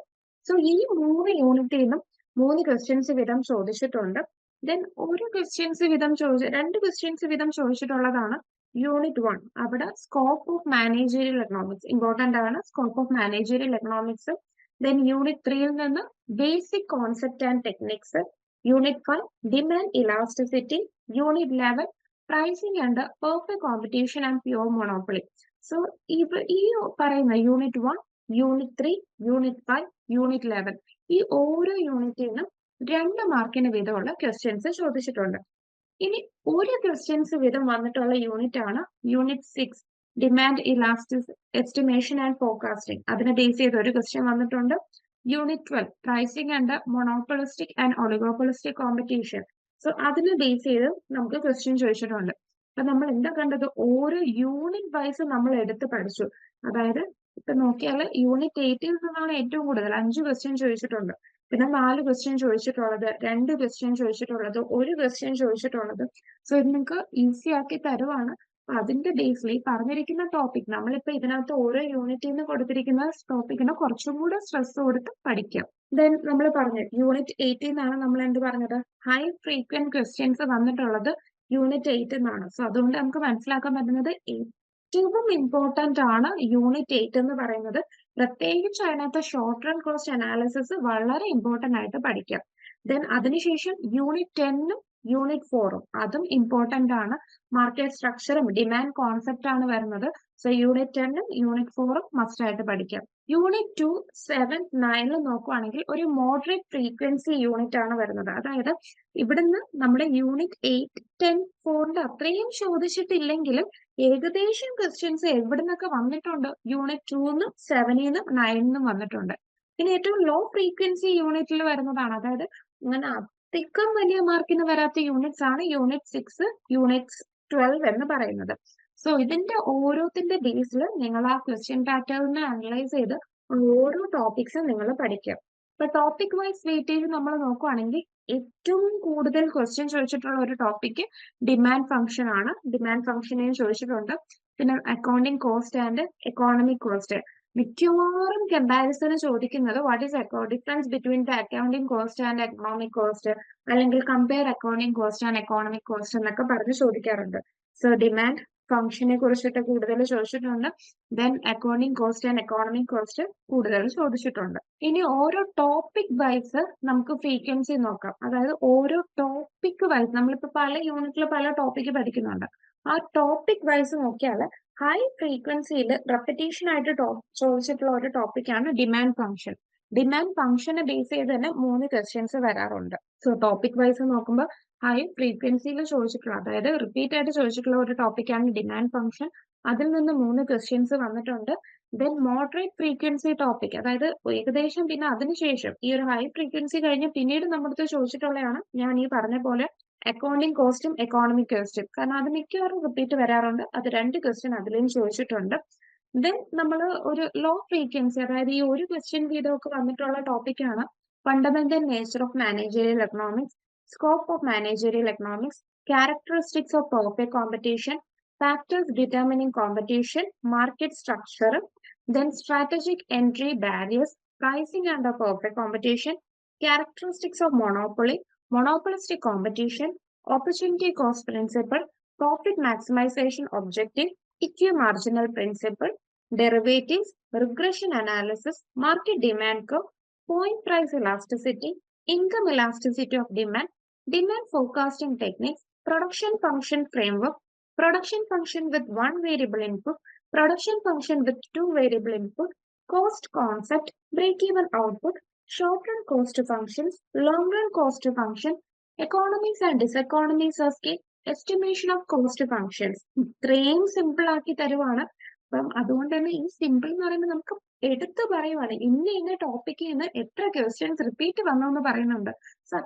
B: സോ ഈ മൂന്ന് യൂണിറ്റിൽ നിന്നും മൂന്ന് ക്വസ്റ്റ്യൻസ് വീതം ചോദിച്ചിട്ടുണ്ട്. ദെൻ ഒരു ക്വസ്റ്റ്യൻസ് വീതം ചോദിച്ച രണ്ട് ക്വസ്റ്റ്യൻസ് വീതം ചോദിച്ചിട്ടുള്ളതാണ് യൂണിറ്റ് വൺ അവിടെ scope of managerial economics important ആണ് scope of managerial economics then unit ത്രീയിൽ നിന്ന് basic concept and techniques unit five demand elasticity unit eleven pricing and perfect competition and pure monopoly so ഇവ ഈ പറയുന്ന unit one unit three unit five unit eleven ഈ ഓരോ യൂണിറ്റിനും രണ്ട് മാർക്കിന് വീതമുള്ള ക്വസ്റ്റ്യൻസ് ചോദിച്ചിട്ടുണ്ട്. ഇനി ഒരു ക്വസ്റ്റ്യൻസ് വീതം വന്നിട്ടുള്ള യൂണിറ്റ് ആണ് unit six demand elasticity estimation and forecasting അതിനെ ബേസ് ചെയ്ത് ഒരു ക്വസ്റ്റ്യൻ വന്നിട്ടുണ്ട്. Unit twelve pricing and monopolistic and oligopolistic competition so അതിനെ ബേസ് ചെയ്ത് നമുക്ക് ക്വസ്റ്റ്യൻ ചോദിച്ചിട്ടുണ്ട്. അപ്പൊ നമ്മൾ എന്താ കണ്ടത്? ഓരോ യൂണിറ്റ് വൈസ് നമ്മൾ എടുത്ത് പഠിച്ചു. അതായത് ഇപ്പൊ നോക്കിയാൽ യൂണിറ്റ് എയ്റ്റിൽ നിന്നാണ് ഏറ്റവും കൂടുതൽ. അഞ്ച് ക്വസ്റ്റ്യൻ ചോദിച്ചിട്ടുണ്ട്. പിന്നെ നാല് ക്വസ്റ്റ്യൻ ചോദിച്ചിട്ടുള്ളത് രണ്ട് ക്വസ്റ്റ്യൻ ചോദിച്ചിട്ടുള്ളത് ഒരു ക്വസ്റ്റ്യൻ ചോദിച്ചിട്ടുള്ളത്. സോ ഇത് നിങ്ങൾക്ക് ഈസി ആക്കി തരുവാണ്. അതിന്റെ ബേസിൽ ഈ പറഞ്ഞിരിക്കുന്ന ടോപ്പിക് നമ്മളിപ്പോ ഇതിനകത്ത് ഓരോ യൂണിറ്റിൽ നിന്ന് കൊടുത്തിരിക്കുന്ന ടോപ്പിക്കിന് കുറച്ചും കൂടെ സ്ട്രെസ് കൊടുത്ത് പഠിക്കാം. ദെൻ നമ്മൾ പറഞ്ഞു യൂണിറ്റ് എയ്റ്റിൽ നിന്നാണ് നമ്മൾ എന്ത് പറഞ്ഞത്? ഹൈ ഫ്രീക്വന്റ് ക്വസ്റ്റ്യൻസ് വന്നിട്ടുള്ളത് യൂണിറ്റ് എയ്റ്റ് എന്നാണ് സോ അതുകൊണ്ട് നമുക്ക് മനസ്സിലാക്കാൻ പറ്റുന്നത് ഏറ്റവും ഇമ്പോർട്ടന്റ് ആണ് യൂണിറ്റ് എയ്റ്റ് എന്ന് പറയുന്നത്. പ്രത്യേകിച്ച് അതിനകത്ത് ഷോർട്ട് റൺ കോസ്റ്റ് അനാലിസിസ് വളരെ ഇമ്പോർട്ടന്റ് ആയിട്ട് പഠിക്കാം. ദെൻ അതിനുശേഷം യൂണിറ്റ് ടെന്നും യൂണിറ്റ് ഫോറും അതും ഇമ്പോർട്ടന്റ് ആണ്. മാർക്കറ്റ് സ്ട്രക്ചറും ഡിമാൻഡ് കോൺസെപ്റ്റ് ആണ് വരുന്നത്. സോ യൂണിറ്റ് ടെന്നും യൂണിറ്റ് ഫോറും മസ്റ്റ് ആയിട്ട് പഠിക്കാം. യൂണിറ്റ് ടു സെവൻ നയനിൽ നോക്കുവാണെങ്കിൽ ഒരു മോഡറേറ്റ് ഫ്രീക്വൻസി യൂണിറ്റ് ആണ് വരുന്നത്. അതായത് ഇവിടുന്ന് നമ്മുടെ യൂണിറ്റ് എയ്റ്റ് ടെൻ ഫോറിന്റെ അത്രയും ചോദിച്ചിട്ടില്ലെങ്കിലും ഏകദേശം ക്വസ്റ്റ്യൻസ് എവിടുന്നൊക്കെ വന്നിട്ടുണ്ട്? യൂണിറ്റ് ടൂന്നും സെവനിന്നും നയനിന്നും വന്നിട്ടുണ്ട്. പിന്നെ ഏറ്റവും ലോ ഫ്രീക്വൻസി യൂണിറ്റിൽ വരുന്നതാണ്. അതായത് അങ്ങനെ അധികം വലിയ മാർക്കിന് വരാത്ത യൂണിറ്റ്സ് ആണ് യൂണിറ്റ് സിക്സ് യൂണിറ്റ് ട്വൽവ് എന്ന് പറയുന്നത്. സോ ഇതിന്റെ ഓരോത്തിന്റെ ബേസിൽ നിങ്ങൾ ആ ക്വസ്റ്റ്യൻ പാറ്റേണിനെ അനലൈസ് ചെയ്ത് ഓരോ ടോപ്പിക്സും നിങ്ങൾ പഠിക്കുക. ഇപ്പൊ ടോപ്പിക് വൈസ് വെയിറ്റേജ് നമ്മൾ നോക്കുവാണെങ്കിൽ ഏറ്റവും കൂടുതൽ ക്വസ്റ്റ്യൻ ചോദിച്ചിട്ടുള്ള ഒരു ടോപ്പിക് ഡിമാൻഡ് ഫംഗ്ഷൻ ആണ്. ഡിമാൻഡ് ഫംഗ്ഷനെ ചോദിച്ചിട്ടുണ്ട്. പിന്നെ accounting cost and economic cost മിക്കവാറും കമ്പാരിസണ് ചോദിക്കുന്നത് what is അക്കോ difference between the accounting cost and economic cost അല്ലെങ്കിൽ compare accounting cost and economic cost എന്നൊക്കെ പറഞ്ഞ് ചോദിക്കാറുണ്ട്. സോ ഡിമാൻഡ് ഫംഗ്ഷനെ കുറിച്ചിട്ട് കൂടുതൽ ചോദിച്ചിട്ടുണ്ട്. Then accounting cost and economic cost കൂടുതൽ ചോദിച്ചിട്ടുണ്ട്. ഇനി ഓരോ ടോപ്പിക് വൈസ് നമുക്ക് ഫ്രീക്വൻസി നോക്കാം. അതായത് ഓരോ ടോപ്പിക് വൈസ് നമ്മളിപ്പോ പല യൂണിറ്റിൽ പല ടോപ്പിക് പഠിക്കുന്നുണ്ട്. ആ ടോപ്പിക് വൈസ് നോക്കിയാൽ ഹൈ ഫ്രീക്വൻസിയിൽ റെപ്പറ്റീഷൻ ആയിട്ട് ചോദിച്ചിട്ടുള്ള ഒരു ടോപ്പിക്കാണ് ഡിമാൻഡ് ഫംഗ്ഷൻ ഡിമാൻഡ് ഫംഗ്ഷനെ ബേസ് ചെയ്ത് തന്നെ മൂന്ന് ക്വസ്റ്റ്യൻസ് വരാറുണ്ട്. സോ ടോപ്പിക് വൈസ് നോക്കുമ്പോൾ ഹൈ ഫ്രീക്വൻസിയിൽ ചോദിച്ചിട്ടുള്ള അതായത് റിപ്പീറ്റ് ആയിട്ട് ചോദിച്ചിട്ടുള്ള ഒരു ടോപ്പിക്കാണ് ഡിമാൻഡ് ഫംഗ്ഷൻ അതിൽ നിന്ന് മൂന്ന് ക്വസ്റ്റ്യൻസ് വന്നിട്ടുണ്ട്. ദെൻ മോഡറേറ്റ് ഫ്രീക്വൻസി ടോപ്പിക് അതായത് ഏകദേശം പിന്നെ അതിനുശേഷം ഈ ഒരു ഹൈ ഫ്രീക്വൻസി കഴിഞ്ഞ് പിന്നീട് നമ്മുടെ ചോദിച്ചിട്ടുള്ളതാണ് ഞാൻ ഈ പറഞ്ഞ പോലെ അക്കൗണ്ടിങ് കോസ്റ്റും എക്കോണമിക് കോസ്റ്റും കാരണം അത് മിക്കവാറും റിപ്പീറ്റ് വരാറുണ്ട്. അത് രണ്ട് ക്വസ്റ്റ്യൻ അതിലും ചോദിച്ചിട്ടുണ്ട്. ദെൻ നമ്മൾ ഒരു ലോ ഫ്രീക്വൻസി അതായത് ഈ ഒരു ക്വസ്റ്റ്യൻ വീതമൊക്കെ വന്നിട്ടുള്ള ടോപ്പിക്കാണ് fundamental nature of managerial economics scope of managerial economics, characteristics of perfect competition, factors determining competition, market structure, then strategic entry barriers, pricing under perfect competition, characteristics of monopoly, monopolistic competition, opportunity cost principle, profit maximization objective, equimarginal principle, derivatives, regression analysis, market demand curve, point price elasticity, income elasticity of demand, demand forecasting techniques, production function framework, production function with one variable input, production function with two variable input, cost concept, break-even output, short-run cost functions, long-run cost function, economies and diseconomies of scale, estimation of cost functions ഇത്രയും simple ആക്കി തരുവാണ് അപ്പം അതുകൊണ്ട് തന്നെ ഈ simple എന്ന് പറയുമ്പോൾ നമുക്ക് എടുത്തു പറയുവാണ് ഇന്ന ഇന്ന ടോപ്പിക്കിൽ നിന്ന് എത്ര ക്വസ്റ്റ്യൻസ് റിപ്പീറ്റ് വന്നു എന്ന് പറയുന്നുണ്ട്. സോ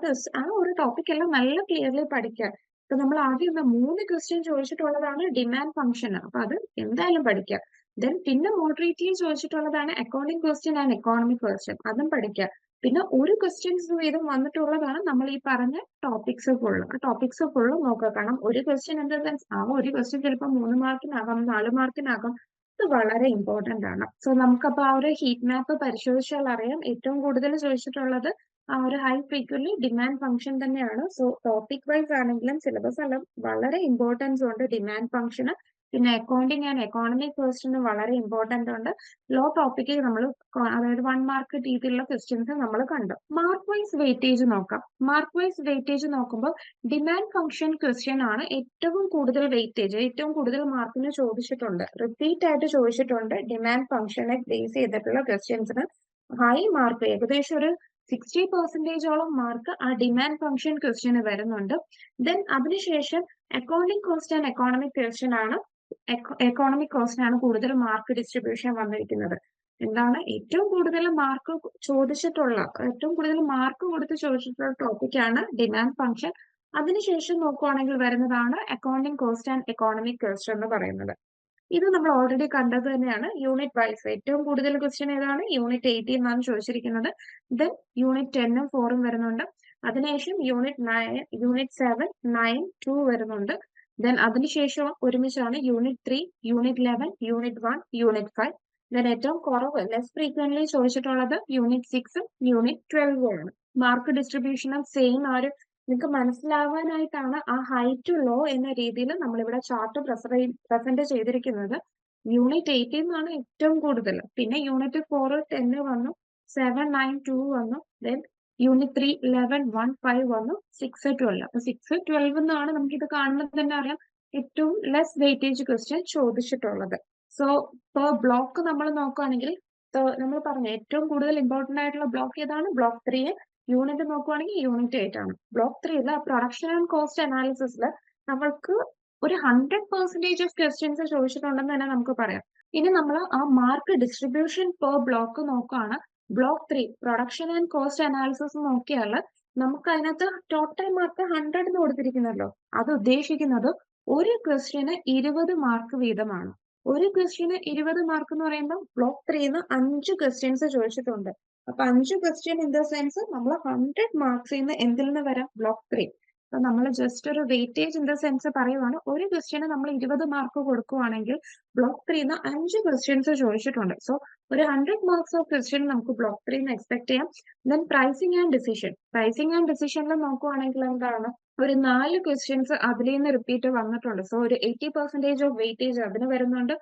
B: ആ ഒരു ടോപ്പിക് എല്ലാം നല്ല ക്ലിയർലി പഠിക്കുക ഇപ്പൊ നമ്മൾ ആദ്യം ഒന്ന് മൂന്ന് ക്വസ്റ്റ്യൻ ചോദിച്ചിട്ടുള്ളതാണ് ഡിമാൻഡ് ഫംഗ്ഷൻ അപ്പൊ അത് എന്തായാലും പഠിക്കുക ദെൻ പിന്നെ moderately ചോദിച്ചിട്ടുള്ളതാണ് accounting question and economic question അതും പഠിക്കുക പിന്നെ ഒരു ക്വസ്റ്റ്യൻസ് വീതം വന്നിട്ടുള്ളതാണ് നമ്മൾ ഈ പറഞ്ഞ ടോപ്പിക്സ് ഫുള്ള് ആ ടോപ്പിക്സ് ഫുള്ള് നോക്കുക. കാരണം ഒരു ക്വസ്റ്റ്യൻ എന്താ ആ ഒരു ക്വസ്റ്റ്യൻ ചിലപ്പോൾ മൂന്ന് മാർക്കിനാകാം നാല് മാർക്കിനാകാം ഇത് വളരെ ഇമ്പോർട്ടന്റ് ആണ്. സോ നമുക്കപ്പോൾ ആ ഒരു ഹീറ്റ് മാപ്പ് പരിശോധിച്ചാൽ അറിയാം. ഏറ്റവും കൂടുതൽ ചോദിച്ചിട്ടുള്ളത് ആ ഒരു ഹൈ ഫ്രീക്വൻലി ഡിമാൻഡ് ഫംഗ്ഷൻ തന്നെയാണ്. സോ ടോപ്പിക് വൈസ് ആണെങ്കിലും സിലബസ് എല്ലാം വളരെ ഇമ്പോർട്ടൻസ് ഉണ്ട് ഡിമാൻഡ് ഫംഗ്ഷന് പിന്നെ അക്കൗണ്ടിങ് ആൻഡ് എക്കോണമിക് ക്വസ്റ്റ്യൻ വളരെ ഇമ്പോർട്ടന്റ് ഉണ്ട്. ലോ ടോപ്പിക്ക് നമ്മൾ അതായത് വൺ മാർക്ക് രീതിയിലുള്ള ക്വസ്റ്റ്യൻസ് നമ്മൾ കണ്ടു. മാർക്ക് വൈസ് വെയിറ്റേജ് നോക്കാം. മാർക്ക് വൈസ് വെയിറ്റേജ് നോക്കുമ്പോൾ ഡിമാൻഡ് ഫംഗ്ഷൻ ക്വസ്റ്റ്യൻ ആണ് ഏറ്റവും കൂടുതൽ വെയിറ്റേജ് ഏറ്റവും കൂടുതൽ മാർക്കിന് ചോദിച്ചിട്ടുണ്ട്. റിപ്പീറ്റ് ആയിട്ട് ചോദിച്ചിട്ടുണ്ട് ഡിമാൻഡ് ഫംഗ്ഷനെ ബേസ് ചെയ്തിട്ടുള്ള ക്വസ്റ്റ്യൻസിന് ഹൈ മാർക്ക് ഏകദേശം ഒരു സിക്സ്റ്റി പെർസെന്റേജോളം മാർക്ക് ആ ഡിമാൻഡ് ഫംഗ്ഷൻ ക്വസ്റ്റ്യന് വരുന്നുണ്ട്. ദെൻ അതിനുശേഷം accounting cost and economic question ആണ്. എക്കോണമിക് കോസ്റ്റിനാണ് കൂടുതൽ മാർക്ക് ഡിസ്ട്രിബ്യൂഷൻ വന്നിരിക്കുന്നത്. എന്താണ്? ഏറ്റവും കൂടുതൽ മാർക്ക് ചോദിച്ചിട്ടുള്ള ഏറ്റവും കൂടുതൽ മാർക്ക് കൊടുത്ത് ചോദിച്ചിട്ടുള്ള ടോപ്പിക്കാണ് ഡിമാൻഡ് ഫംഗ്ഷൻ അതിനുശേഷം നോക്കുവാണെങ്കിൽ വരുന്നതാണ് accounting cost and economic cost എന്ന് പറയുന്നത്. ഇത് നമ്മൾ ഓൾറെഡി കണ്ടത് തന്നെയാണ്. യൂണിറ്റ് വൈസ് ഏറ്റവും കൂടുതൽ ക്വസ്റ്റ്യൻ ഏതാണ്? യൂണിറ്റ് എയ്റ്റീൻ എന്നാണ് ചോദിച്ചിരിക്കുന്നത്. ദെൻ യൂണിറ്റ് ടെന്നും ഫോറും വരുന്നുണ്ട്. അതിനുശേഷം unit nine unit seven nine two വരുന്നുണ്ട്. ദെൻ അതിനുശേഷം ഒരുമിച്ചാണ് unit three unit eleven unit one unit five then ഏറ്റവും കുറവ് ലെസ് ഫ്രീക്വന്റ്ലി ചോദിച്ചിട്ടുള്ളത് യൂണിറ്റ് സിക്സും യൂണിറ്റ് ട്വൽവും ആണ്. മാർക്ക് ഡിസ്ട്രിബ്യൂഷനും സെയിം ആ ഒരു നിങ്ങൾക്ക് മനസ്സിലാവാനായിട്ടാണ് ആ ഹൈ ടു ലോ എന്ന രീതിയിൽ നമ്മളിവിടെ ചാർട്ട് പ്രസന്റ് ചെയ്തിരിക്കുന്നത്. യൂണിറ്റ് എയ്റ്റിൽ നിന്നാണ് ഏറ്റവും കൂടുതൽ പിന്നെ യൂണിറ്റ് ഫോർ ടെന്ന് വന്നു സെവൻ നയൻ ടു വന്നു. Then unit three eleven one five വന്നു സിക്സ് ട്വൽവ് അപ്പൊ സിക്സ് ട്വൽവ് എന്നാണ് നമുക്ക് ഇത് കാണുന്നത് തന്നെ അറിയാം. ഏറ്റവും ലെസ് വെയിറ്റേജ് ക്വസ്റ്റ്യൻ ചോദിച്ചിട്ടുള്ളത്. സോ പെർ ബ്ലോക്ക് നമ്മൾ നോക്കുകയാണെങ്കിൽ നമ്മൾ പറഞ്ഞു ഏറ്റവും കൂടുതൽ ഇമ്പോർട്ടന്റ് ആയിട്ടുള്ള ബ്ലോക്ക് ഏതാണ്? ബ്ലോക്ക് ത്രീ യൂണിറ്റ് നോക്കുവാണെങ്കിൽ യൂണിറ്റ് എയ്റ്റ് ആണ്. ബ്ലോക്ക് ത്രീയിൽ പ്രൊഡക്ഷൻ ആൻഡ് കോസ്റ്റ് അനാലിസിസിൽ നമ്മൾക്ക് ഒരു ഹൺഡ്രഡ് പെർസെന്റേജ് ഓഫ് ക്വസ്റ്റ്യൻസ് ചോദിച്ചിട്ടുണ്ടെന്ന് തന്നെ നമുക്ക് പറയാം. ഇനി നമ്മൾ ആ മാർക്ക് ഡിസ്ട്രിബ്യൂഷൻ പെർ ബ്ലോക്ക് നോക്കുകയാണ് block three production and cost analysis നോക്കിയാൽ നമുക്ക് അതിനകത്ത് ടോട്ടൽ മാർക്ക് ഹൺഡ്രഡ് എന്ന് കൊടുത്തിരിക്കുന്നല്ലോ അത് ഉദ്ദേശിക്കുന്നത് ഒരു ക്വസ്റ്റ്യന് ഇരുപത് മാർക്ക് വീതമാണ്. ഒരു ക്വസ്റ്റ്യന് ഇരുപത് മാർക്ക് എന്ന് പറയുമ്പോൾ ബ്ലോക്ക് ത്രീന്ന് അഞ്ച് ക്വസ്റ്റ്യൻസ് ചോദിച്ചിട്ടുണ്ട്. അപ്പൊ അഞ്ച് ക്വസ്റ്റ്യൻ ഇൻ ദ സെൻസ് നമ്മൾ ഹൺഡ്രഡ് മാർക്സ് എന്തിൽ നിന്ന് വരാം? ബ്ലോക്ക് ത്രീ അപ്പൊ നമ്മൾ ജസ്റ്റ് ഒരു വെയിറ്റേജ് ഇൻ ദ സെൻസ് പറയുവാണ്. ഒരു ക്വസ്റ്റ്യന് നമ്മൾ ഇരുപത് മാർക്ക് കൊടുക്കുവാണെങ്കിൽ ബ്ലോക്ക് ത്രീന്ന് അഞ്ച് ക്വസ്റ്റ്യൻസ് ചോദിച്ചിട്ടുണ്ട്. സോ ഒരു ഹൺഡ്രഡ് മാർക്സ് ഓഫ് ക്വസ്റ്റ്യൻ നമുക്ക് ബ്ലോക്ക് ത്രീന്ന് എക്സ്പെക്ട് ചെയ്യാം. Then pricing and decision pricing and ഡിസിഷനിൽ നോക്കുവാണെങ്കിൽ എന്താണ്? ഒരു നാല് ക്വസ്റ്റ്യൻസ് അതിൽ നിന്ന് റിപ്പീറ്റ് വന്നിട്ടുണ്ട്. സോ ഒരു എയ്റ്റി പെർസെന്റേജ് ഓഫ് വെയിറ്റേജ് അതിന് വരുന്നുണ്ട്.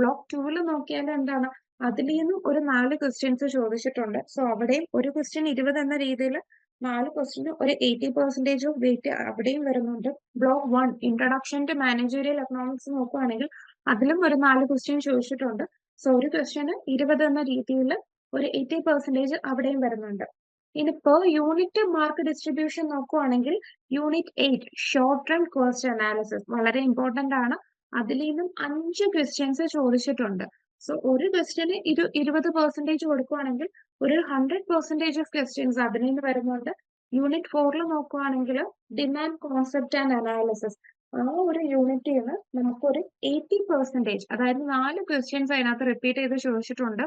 B: ബ്ലോക്ക് ടൂവിൽ നോക്കിയാൽ എന്താണ്? അതിൽ നിന്നും ഒരു നാല് ക്വസ്റ്റ്യൻസ് ചോദിച്ചിട്ടുണ്ട്. സോ അവിടെയും ഒരു ക്വസ്റ്റ്യൻ ഇരുപത് എന്ന രീതിയിൽ നാല് ക്വസ്റ്റിന് ഒരു എയ്റ്റി പെർസെന്റേജ് ഓഫ് വെയിറ്റ് അവിടെയും വരുന്നുണ്ട്. Block one introduction to managerial economics നോക്കുകയാണെങ്കിൽ അതിലും ഒരു നാല് ക്വസ്റ്റ്യൻ ചോദിച്ചിട്ടുണ്ട്. സോ ഒരു ക്വസ്റ്റ്യന് ഇരുപത് എന്ന രീതിയിൽ ഒരു എയ്റ്റി പെർസെന്റേജ് അവിടെയും വരുന്നുണ്ട്. ഇനി പെർ യൂണിറ്റ് മാർക്ക് ഡിസ്ട്രിബ്യൂഷൻ നോക്കുവാണെങ്കിൽ unit eight short term cost analysis വളരെ ഇമ്പോർട്ടന്റ് ആണ്. അതിൽ നിന്നും അഞ്ച് ക്വസ്റ്റ്യൻസ് ചോദിച്ചിട്ടുണ്ട്. സോ ഒരു ക്വസ്റ്റ്യന് ഇരു ഇരുപത് പെർസെന്റേജ് കൊടുക്കുവാണെങ്കിൽ ഒരു ഹൺഡ്രഡ് പെർസെന്റേജ് ഓഫ് ക്വസ്റ്റ്യൻസ് അതിൽ നിന്ന് വരുന്നുണ്ട് യൂണിറ്റ് ഫോറിൽ നോക്കുവാണെങ്കിൽ ഡിമാൻഡ് കോൺസെപ്റ്റ് ആൻഡ് അനാലിസിസ് ആ ഒരു യൂണിറ്റിൽ നിന്ന് നമുക്കൊരു എയ്റ്റി പെർസെന്റേജ് അതായത് നാല് ക്വസ്റ്റ്യൻസ് അതിനകത്ത് റിപ്പീറ്റ് ചെയ്ത് ചോദിച്ചിട്ടുണ്ട്.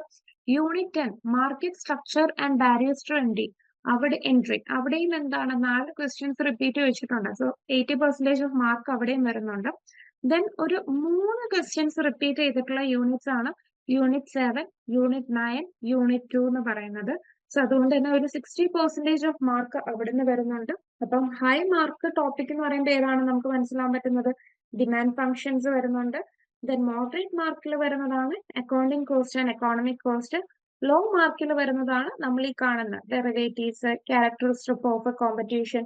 B: Unit ten market structure and barriers to entry അവിടെ എൻട്രി അവിടെയും എന്താണ്? നാല് ക്വസ്റ്റ്യൻസ് റിപ്പീറ്റ് വെച്ചിട്ടുണ്ട്. So eighty percentage of mark അവിടെയും വരുന്നുണ്ട്. ദെൻ ഒരു മൂന്ന് ക്വസ്റ്റ്യൻസ് റിപ്പീറ്റ് ചെയ്തിട്ടുള്ള യൂണിറ്റ്സ് ആണ് unit seven unit nine unit two എന്ന് പറയുന്നത്. സോ അതുകൊണ്ട് തന്നെ ഒരു സിക്സ്റ്റി പെർസെന്റേജ് ഓഫ് മാർക്ക് അവിടെ നിന്ന് വരുന്നുണ്ട്. അപ്പം ഹൈ മാർക്ക് ടോപ്പിക് എന്ന് പറയുമ്പോൾ ഏതാണ് നമുക്ക് മനസ്സിലാൻ പറ്റുന്നത്? ഡിമാൻഡ് ഫങ്ഷൻസ് വരുന്നുണ്ട്. ദെൻ മോഡറേറ്റ് മാർക്കിൽ വരുന്നതാണ് accounting cost and economic cost low മാർക്കിൽ വരുന്നതാണ് നമ്മൾ ഈ കാണുന്ന derivatives characteristic of competition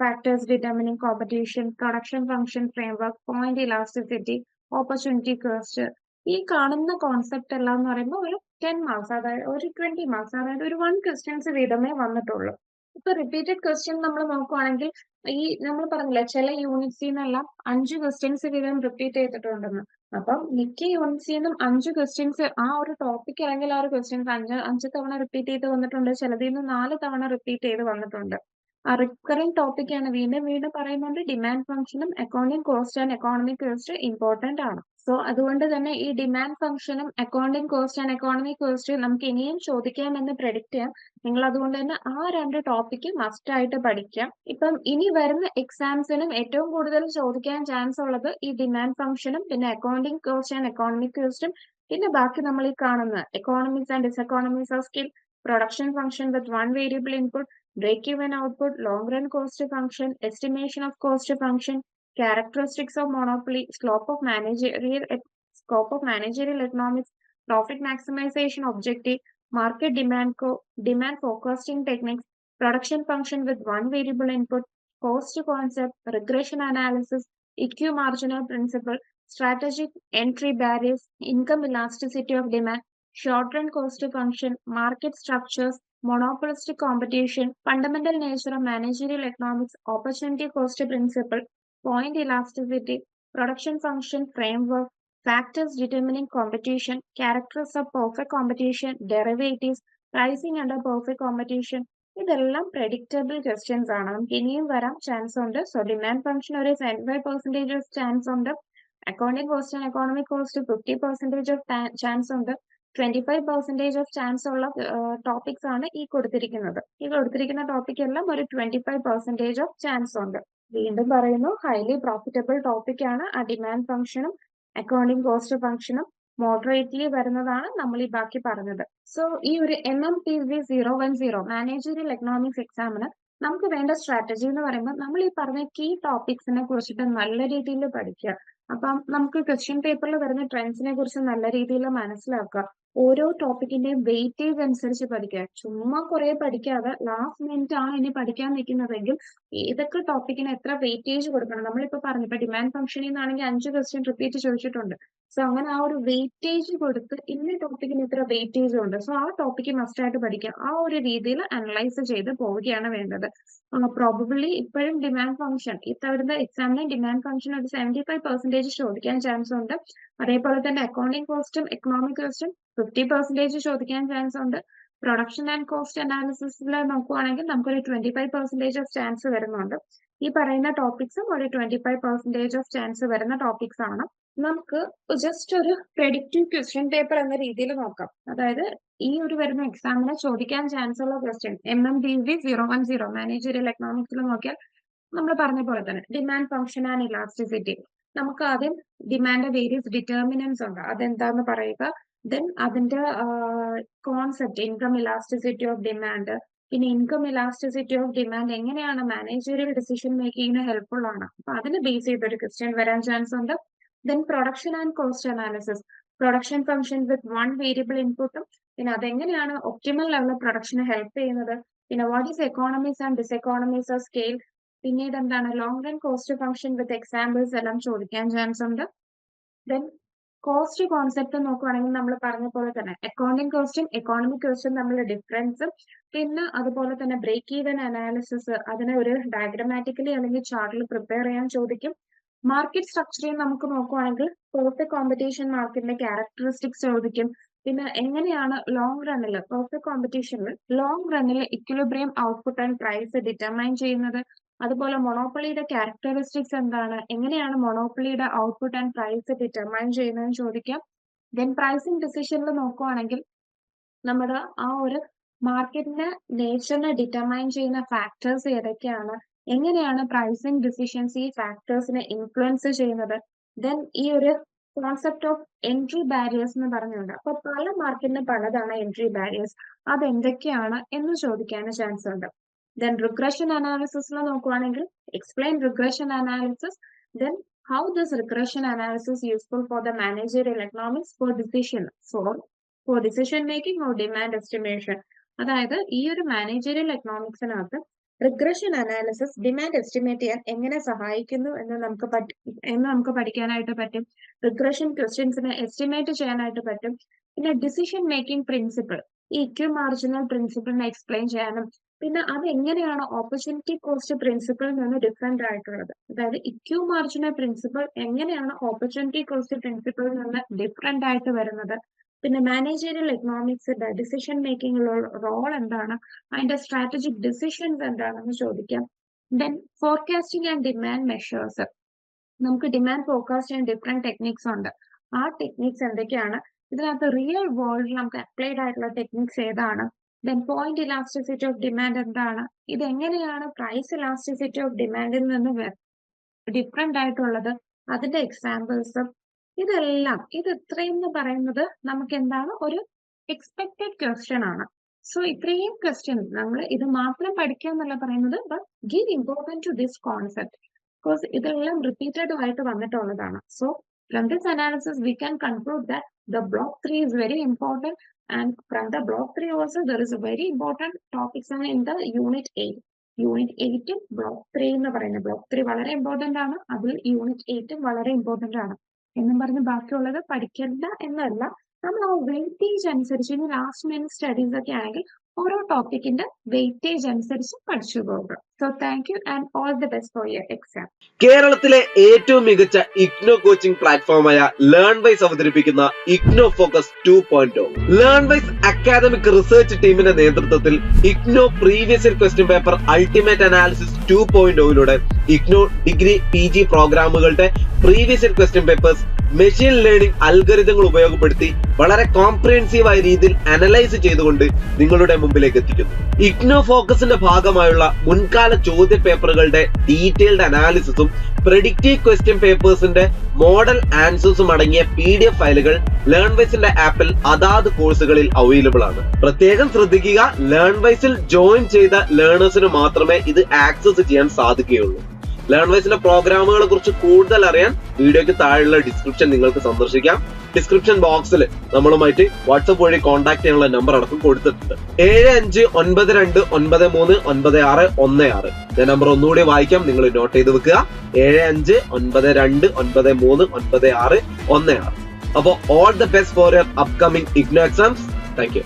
B: factors determining competition production function framework point elasticity opportunity cost ഈ കാണുന്ന കോൺസെപ്റ്റ് എല്ലാം എന്ന് പറയുമ്പോൾ ഒരു ടെൻ മാർക്സ് അതായത് ഒരു ട്വന്റി മാർക്സ് അതായത് ഒരു വൺ ക്വസ്റ്റ്യൻസ് വീതമേ വന്നിട്ടുള്ളൂ. ഇപ്പൊ റിപ്പീറ്റഡ് ക്വസ്റ്റ്യൻ നമ്മൾ നോക്കുവാണെങ്കിൽ ഈ നമ്മൾ പറഞ്ഞില്ല ചില യൂണിറ്റ്സിൽ നിന്നെല്ലാം അഞ്ച് ക്വസ്റ്റ്യൻസ് വീതം റിപ്പീറ്റ് ചെയ്തിട്ടുണ്ടെന്ന്. അപ്പം മിക്ക യൂണിറ്റ്സിൽ നിന്നും അഞ്ച് ക്വസ്റ്റ്യൻസ് ആ ഒരു ടോപ്പിക് അല്ലെങ്കിൽ ആ ഒരു ക്വസ്റ്റ്യൻസ് അഞ്ച് അഞ്ച് തവണ റിപ്പീറ്റ് ചെയ്ത് വന്നിട്ടുണ്ട്. ചിലതിൽ നിന്ന് നാല് തവണ റിപ്പീറ്റ് ചെയ്ത് വന്നിട്ടുണ്ട്. ആ റിക്കറിംഗ് ടോപ്പിക് ആണ്. വീണ്ടും വീണ്ടും പറയുന്നുണ്ട് ഡിമാൻഡ് ഫംഗ്ഷനും accounting cost and economic cost important ആണ്. സോ അതുകൊണ്ട് തന്നെ ഈ ഡിമാൻഡ് ഫംഗ്ഷനും accounting cost and economic cost നമുക്ക് ഇനിയും ചോദിക്കാമെന്ന് പ്രെഡിക്ട് ചെയ്യാം. നിങ്ങൾ അതുകൊണ്ട് തന്നെ ആ രണ്ട് ടോപ്പിക്ക് മസ്റ്റ് ആയിട്ട് പഠിക്കാം ഇപ്പം ഇനി വരുന്ന എക്സാംസിനും ഏറ്റവും കൂടുതൽ ചോദിക്കാൻ ചാൻസ് ഉള്ളത് ഈ ഡിമാൻഡ് ഫംഗ്ഷനും പിന്നെ അക്കൗണ്ടിങ് കോസ്റ്റ് ആൻഡ് എക്കോണമിക് കോസ്റ്റും പിന്നെ ബാക്കി നമ്മൾ ഈ കാണുന്ന economics and diseconomics of skill production function with one variable input break even output long run cost function estimation of cost function, characteristics of monopoly, scope of managerial scope of managerial economics, profit maximization objective, market demand demand forecasting techniques, production function with one variable input, cost concept, regression analysis, EQ marginal principle, strategic entry barriers, income elasticity of demand, short run cost function, market structures, monopolistic competition, fundamental nature of managerial economics, opportunity cost principle, point elasticity, production function framework, factors determining competition, characters of perfect competition, derivatives, pricing under perfect competition, ഇതെല്ലാം predictable questions ആണ്. നമുക്ക് ഇനിയും വരാൻ chance ഉണ്ട്. So demand function ഒരു seventy five percentage of chance ഉണ്ട് accounting cost and economic cost fifty percentage of chance ഉണ്ട്. Twenty five percentage of chance ഉള്ള ടോപ്പിക്സ് ആണ് ഈ കൊടുത്തിരിക്കുന്നത്. ഈ കൊടുത്തിരിക്കുന്ന ടോപ്പിക് എല്ലാം ഒരു twenty five percentage of chance ഉണ്ട്. വീണ്ടും പറയുന്നു ഹൈലി പ്രോഫിറ്റബിൾ ടോപ്പിക് ആണ്. ആ ഡിമാൻഡ് ഫംഗ്ഷനും അക്കൗണ്ടിംഗ് കോസ്റ്റ് ഫംഗ്ഷനും മോഡറേറ്റ്ലി വരുന്നതാണ് നമ്മൾ ഈ ബാക്കി പറഞ്ഞത്. സോ ഈ ഒരു M M P V zero one zero managerial economics എക്സാമിന് നമുക്ക് വേണ്ട സ്ട്രാറ്റജി എന്ന് പറയുമ്പോൾ നമ്മൾ ഈ പറഞ്ഞ കീ ടോപ്പിക്സിനെ കുറിച്ചിട്ട് നല്ല രീതിയിൽ പഠിക്കുക. അപ്പം നമുക്ക് ക്വസ്റ്റ്യൻ പേപ്പറിൽ വരുന്ന ട്രെൻഡ്സിനെ കുറിച്ച് നല്ല രീതിയിൽ മനസ്സിലാക്കുക. ഓരോ ടോപ്പിക്കിന്റെ വെയിറ്റേജ് അനുസരിച്ച് പഠിക്കുക. ചുമ്മാ കുറെ പഠിക്കാതെ ലാസ്റ്റ് മിനിറ്റ് ആണ് ഇനി പഠിക്കാൻ നിൽക്കുന്നതെങ്കിൽ ഏതൊക്കെ ടോപ്പിക്കിന് എത്ര വെയിറ്റേജ് കൊടുക്കണം? നമ്മളിപ്പോ പറഞ്ഞു ഇപ്പൊ ഡിമാൻഡ് ഫംഗ്ഷനിൽ നിന്നാണെങ്കിൽ അഞ്ച് ക്വസ്റ്റ്യൻ റിപ്പീറ്റ് ചോദിച്ചിട്ടുണ്ട്. സോ അങ്ങനെ ആ ഒരു വെയിറ്റേജ് കൊടുത്ത് ഇന്ന ടോപ്പിക്കിന് ഇത്ര വെയിറ്റേജ് ഉണ്ട്. സോ ആ ടോപ്പിക്ക് മസ്റ്റ് ആയിട്ട് പഠിക്കുക. ആ ഒരു രീതിയിൽ അനലൈസ് ചെയ്ത് പോവുകയാണ് വേണ്ടത്. പ്രോബബിളി ഇപ്പോഴും ഡിമാൻഡ് ഫംഗ്ഷൻ ഇത്തവണത്തെ എക്സാമിന് ഡിമാൻഡ് ഫംഗ്ഷൻ ഒരു സെവന്റി ഫൈവ് പെർസെന്റേജ് ചോദിക്കാൻ ചാൻസ് ഉണ്ട്. അതേപോലെ തന്നെ അക്കൗണ്ടിംഗ് കോസ്റ്റും എക്കണോമിക് കോസ്റ്റും ഫിഫ്റ്റി പെർസെന്റേജ് ചോദിക്കാൻ ചാൻസ് ഉണ്ട്. പ്രൊഡക്ഷൻ ആൻഡ് കോസ്റ്റ് അനാലിസിസിൽ നോക്കുവാണെങ്കിൽ നമുക്കൊരു twenty five percentage of chance വരുന്നുണ്ട്. ഈ പറയുന്ന ടോപ്പിക്സും ഒരു twenty five percentage of chance വരുന്ന ടോപ്പിക്സ് ആണ്. നമുക്ക് ജസ്റ്റ് ഒരു പ്രെഡിക്റ്റീവ് ക്വസ്റ്റ്യൻ പേപ്പർ എന്ന രീതിയിൽ നോക്കാം. അതായത് ഈ ഒരു വരുന്ന എക്സാമിനെ ചോദിക്കാൻ ചാൻസ് ഉള്ള question M M D V zero one zero managerial എക്കണോമിക്സിൽ നോക്കിയാൽ നമ്മൾ പറഞ്ഞ പോലെ തന്നെ ഡിമാൻഡ് ഫംഗ്ഷൻ ആൻഡ് ഇലാസ്റ്റിസിറ്റി നമുക്ക് ആദ്യം ഡിമാൻഡ് വേരിയസ് ഡിറ്റർമിനൻസ് ഉണ്ട്. അതെന്താന്ന് പറയുക? ദെൻ അതിന്റെ concept income elasticity of demand പിന്നെ ഇൻകം ഇലാസ്റ്റിസിറ്റി ഓഫ് ഡിമാൻഡ് എങ്ങനെയാണ് മാനേജറിയൽ ഡിസിഷൻ മേക്കിങ്ങിന് ഹെൽപ്ഫുൾ ആണ്? അപ്പൊ അതിന് ബേസ് ചെയ്ത് ഒരു ക്വസ്റ്റ്യൻ വരാൻ ചാൻസ് ഉണ്ട്. Then production and cost analysis production function with one variable ഇൻപുട്ടും പിന്നെ അതെങ്ങനെയാണ് ഒപ്റ്റിമൽ ലെവൽ പ്രൊഡക്ഷന് ഹെൽപ്പ് ചെയ്യുന്നത്? പിന്നെ what is economies and diseconomies of scale പിന്നീട് എന്താണ്? Long run cost function with examples എല്ലാം ചോദിക്കാൻ ചാൻസ് ഉണ്ട്. ദെൻ കോസ്റ്റ് കോൺസെപ്റ്റ് നോക്കുവാണെങ്കിൽ നമ്മൾ പറഞ്ഞ പോലെ തന്നെ അക്കൗണ്ടിങ് കോസ്റ്റും എക്കോണമിക് കോസ്റ്റും തമ്മിലുള്ള ഡിഫറൻസും പിന്നെ അതുപോലെ തന്നെ ബ്രേക്ക് ഈവൻ അനാലിസിസ് അതിനെ ഒരു ഡയഗ്രമാറ്റിക്കലി അല്ലെങ്കിൽ ചാർട്ടിൽ പ്രിപ്പയർ ചെയ്യാൻ ചോദിക്കും. മാർക്കറ്റ് സ്ട്രക്ചറിൽ നമുക്ക് നോക്കുവാണെങ്കിൽ പെർഫെക്റ്റ് കോമ്പറ്റീഷൻ മാർക്കറ്റിന്റെ ക്യാരക്ടറിസ്റ്റിക്സ് ചോദിക്കും. പിന്നെ എങ്ങനെയാണ് ലോങ് റണ്ണിൽ പെർഫെക്റ്റ് കോമ്പറ്റീഷനിൽ long റണ്ണിൽ equilibrium output and price determine ചെയ്യുന്നത്? അതുപോലെ മൊണോപ്പൊളിയുടെ ക്യാരക്ടറിസ്റ്റിക്സ് എന്താണ്? എങ്ങനെയാണ് മൊണോപ്പൊളിയുടെ ഔട്ട്പുട്ട് ആൻഡ് പ്രൈസ് ഡിറ്റർമൈൻ ചെയ്യുന്നതെന്ന് ചോദിക്കാം. ദെൻ പ്രൈസിങ് ഡിസിഷനിൽ നോക്കുവാണെങ്കിൽ നമ്മുടെ ആ ഒരു മാർക്കറ്റിന്റെ നേച്ചറിനെ ഡിറ്റർമൈൻ ചെയ്യുന്ന ഫാക്ടേഴ്സ് ഏതൊക്കെയാണ്? എങ്ങനെയാണ് പ്രൈസിങ് ഡിസിഷൻസ് ഈ ഫാക്ടേഴ്സിനെ ഇൻഫ്ലുവൻസ് ചെയ്യുന്നത്? ദെൻ ഈ ഒരു കോൺസെപ്റ്റ് ഓഫ് എൻട്രി ബാരിയേഴ്സ് എന്ന് പറഞ്ഞുണ്ട് അപ്പൊ പല മാർക്കറ്റിന് പലതാണ് എൻട്രി ബാരിയേഴ്സ് അതെന്തൊക്കെയാണ് എന്ന് ചോദിക്കാൻ ചാൻസ് ഉണ്ട്. ദെൻ analysis la നോക്കുവാണെങ്കിൽ explain regression analysis then how does regression analysis useful for the managerial economics for decision for for decision making or demand estimation? അതായത് ഈ ഒരു മാനേജറിയൽ എക്കണോമിക്സിനകത്ത് റിഗ്രഷൻ അനാലിസിസ് ഡിമാൻഡ് എസ്റ്റിമേറ്റ് ചെയ്യാൻ എങ്ങനെ സഹായിക്കുന്നു എന്ന് നമുക്ക് എന്ന് നമുക്ക് പഠിക്കാനായിട്ട് പറ്റും. റിഗ്രഷൻ ക്വസ്റ്റ്യൻസിനെ എസ്റ്റിമേറ്റ് ചെയ്യാനായിട്ട് പറ്റും. പിന്നെ ഡിസിഷൻ മേക്കിംഗ് പ്രിൻസിപ്പിൾ ഈ ഇക്യു മാർജിനൽ പ്രിൻസിപ്പിളിനെ എക്സ്പ്ലെയിൻ ചെയ്യാനും പിന്നെ അത് എങ്ങനെയാണ് ഓപ്പർച്യൂണിറ്റി കോസ്റ്റ് പ്രിൻസിപ്പിളിൽ നിന്ന് ഡിഫറെന്റ് ആയിട്ടുള്ളത്? അതായത് ഇക്യു മാർജിനൽ പ്രിൻസിപ്പിൾ എങ്ങനെയാണ് ഓപ്പർച്യൂണിറ്റി കോസ്റ്റ് പ്രിൻസിപ്പിളിൽ നിന്ന് ഡിഫറെന്റ് ആയിട്ട് വരുന്നത്? പിന്നെ മാനേജറിയൽ എക്കണോമിക്സിന്റെ ഡിസിഷൻ മേക്കിംഗിലുള്ള റോൾ എന്താണ്? അതിന്റെ സ്ട്രാറ്റജിക് ഡിസിഷൻസ് എന്താണെന്ന് ചോദിക്കാം. Then forecasting and demand measures നമുക്ക് ഡിമാൻഡ് ഫോർകാസ്റ്റ് ചെയ്യാൻ ഡിഫറെന്റ് ടെക്നിക്സ് ഉണ്ട്. ആ ടെക്നിക്സ് എന്തൊക്കെയാണ്? ഇതിനകത്ത് റിയൽ വേൾഡിൽ നമുക്ക് അപ്ലൈഡ് ആയിട്ടുള്ള ടെക്നിക്സ് ഏതാണ്? Then point elasticity of demand എന്താണ്? ഇത് എങ്ങനെയാണ് പ്രൈസ് ഇലാസ്റ്റിസിറ്റി ഓഫ് ഡിമാൻഡിൽ നിന്ന് ഡിഫറെന്റ് ആയിട്ടുള്ളത്? അതിന്റെ എക്സാമ്പിൾസും ഇതെല്ലാം ഇത് ഇത്രയും എന്ന് പറയുന്നത് നമുക്ക് എന്താണ് ഒരു എക്സ്പെക്ടഡ് ക്വസ്റ്റ്യൻ ആണ്. സോ ഇത്രയും ക്വസ്റ്റ്യൻസ് നമ്മൾ ഇത് മാത്രം പഠിക്കുക എന്നല്ല പറയുന്നത് but give important to this concept because ഇതെല്ലാം റിപ്പീറ്റഡ് ആയിട്ട് വന്നിട്ടുള്ളതാണ്. So from this analysis we can conclude that the block 3 is very important. And from the block 3 also there is a very important topics ആണ് in the unit 8 unit എയ്റ്റും block three എന്ന് പറയുന്നത്. Block three വളരെ important ആണ്. അതിൽ unit എയ്റ്റും വളരെ important ആണ്. എന്നും പറഞ്ഞ് ബാക്കിയുള്ളത് പഠിക്കണ്ട എന്നല്ല. നമ്മൾ ആ വെയിറ്റേജ് അനുസരിച്ച് ഇനി ലാസ്റ്റ് മിനിറ്റ് സ്റ്റഡീസ് ഒക്കെ ആണെങ്കിൽ ഓരോ ടോപ്പിക്കിന്റെ വെയിറ്റേജ് അനുസരിച്ച് പഠിച്ചു പോകുക so thank you and all the best for your exam
A: കേരളത്തിലെ ഏറ്റവും മികച്ച ഇഗ്നോ കോച്ചിംഗ് പ്ലാറ്റ്ഫോമായ ലേൺ വൈസ് അവതരിപ്പിക്കുന്ന IGNOU focus two point learn wise academic research ടീമിന്റെ നേതൃത്വത്തിൽ IGNOU previous year question paper ultimate analysis two point ഒയിലൂടെ IGNOU degree P G പ്രോഗ്രാമുകളുടെ previous question papers machine learning അൽഗരിതങ്ങൾ ഉപയോഗപ്പെടുത്തി വളരെ കോംപ്രിഹെൻസീവ് ആയ രീതിയിൽ അനലൈസ് ചെയ്തുകൊണ്ട് നിങ്ങളുടെ മുമ്പിലേക്ക് എത്തിക്കുന്നു. ഇഗ്നോ ഫോക്കസിന്റെ ഭാഗമായുള്ള മുൻകാല ചോദ്യ പേപ്പറുകളുടെ ഡീറ്റെയിൽഡ് അനാലിസിസും പ്രെഡിക്റ്റീവ് ക്വസ്റ്റ്യൻ പേപ്പേഴ്സിന്റെ മോഡൽ ആൻസേഴ്സും അടങ്ങിയ പി ഡി എഫ് ഫയലുകൾ ലേൺ വൈസിന്റെ ആപ്പിൽ അതാത് കോഴ്സുകളിൽ അവൈലബിൾ ആണ്. പ്രത്യേകം ശ്രദ്ധിക്കുക ലേൺവൈസിൽ ജോയിൻ ചെയ്ത ലേണേഴ്സിന് മാത്രമേ ഇത് ആക്സസ് ചെയ്യാൻ സാധിക്കുകയുള്ളൂ. ലേൺ വൈസിന്റെ പ്രോഗ്രാമുകളെ കുറിച്ച് കൂടുതൽ അറിയാൻ വീഡിയോയ്ക്ക് താഴെയുള്ള ഡിസ്ക്രിപ്ഷൻ നിങ്ങൾക്ക് സന്ദർശിക്കാം. ഡിസ്ക്രിപ്ഷൻ ബോക്സിൽ നമ്മളുമായിട്ട് വാട്സപ്പ് വഴി കോൺടാക്ട് ചെയ്യാനുള്ള നമ്പർ അടക്കം കൊടുത്തിട്ടുണ്ട്. ഏഴ് അഞ്ച് ഒൻപത് രണ്ട് ഒൻപത് മൂന്ന് ഒൻപത് ആറ് ഒന്ന് ആറ്. ഞാൻ നമ്പർ ഒന്നുകൂടി വായിക്കാം. നിങ്ങൾ നോട്ട് ചെയ്ത് വെക്കുക. ഏഴ് അഞ്ച് ഒൻപത് രണ്ട് ഒൻപത് മൂന്ന് ഒൻപത് ആറ് ഒന്ന് ആറ്. അപ്പോൾ all the best for your upcoming IGNOU exams thank you